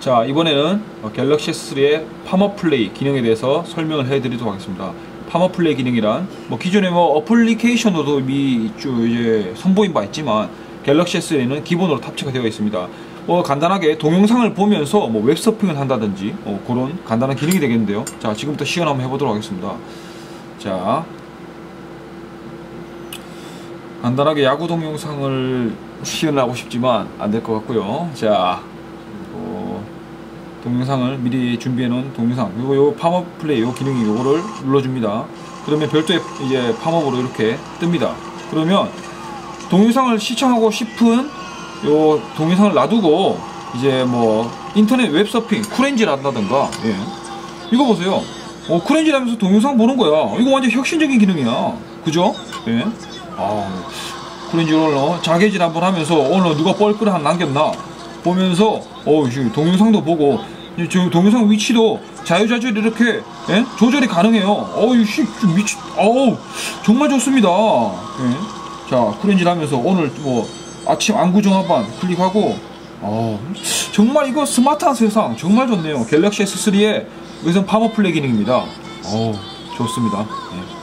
자 이번에는 어, 갤럭시 S3의 팜업 플레이 기능에 대해서 설명을 해드리도록 하겠습니다. 팜업 플레이 기능이란 뭐 기존에 뭐 어플리케이션으로도 이미 쭉 이제 선보인 바 있지만 갤럭시 S3는 기본으로 탑재가 되어 있습니다. 뭐 간단하게 동영상을 보면서 뭐 웹서핑을 한다든지 어, 그런 간단한 기능이 되겠는데요. 자 지금부터 시연 한번 해보도록 하겠습니다. 자 간단하게 야구 동영상을 시연하고 싶지만 안 될 것 같고요. 자 어, 동영상을 미리 준비해 놓은 동영상 그리고 요 팜업 플레이 요 기능이 요거를 눌러줍니다. 그러면 별도의 이제 팜업으로 이렇게 뜹니다. 그러면 동영상을 시청하고 싶은 요 동영상을 놔두고 이제 뭐 인터넷 웹서핑 쿠렌지를 한다든가 예. 이거 보세요. 어, 쿠렌지를 하면서 동영상 보는 거야. 이거 완전 혁신적인 기능이야. 그죠? 예. 아, 쿠렌지 오늘 어, 자개질 한번 하면서 오늘 누가 뻘끌 한 남겼나 보면서 어, 동영상도 보고 이 저 동영상 위치도 자유자재로 이렇게 예? 조절이 가능해요. 어우 씨, 좀 미치, 어우 정말 좋습니다. 예? 자 쿠렌지를 하면서 오늘 뭐 아침 안구 정화반 클릭하고 어, 정말 이거 스마트한 세상 정말 좋네요. 갤럭시 S3의 외선 파머 플레이 기능입니다. 어, 좋습니다. 예.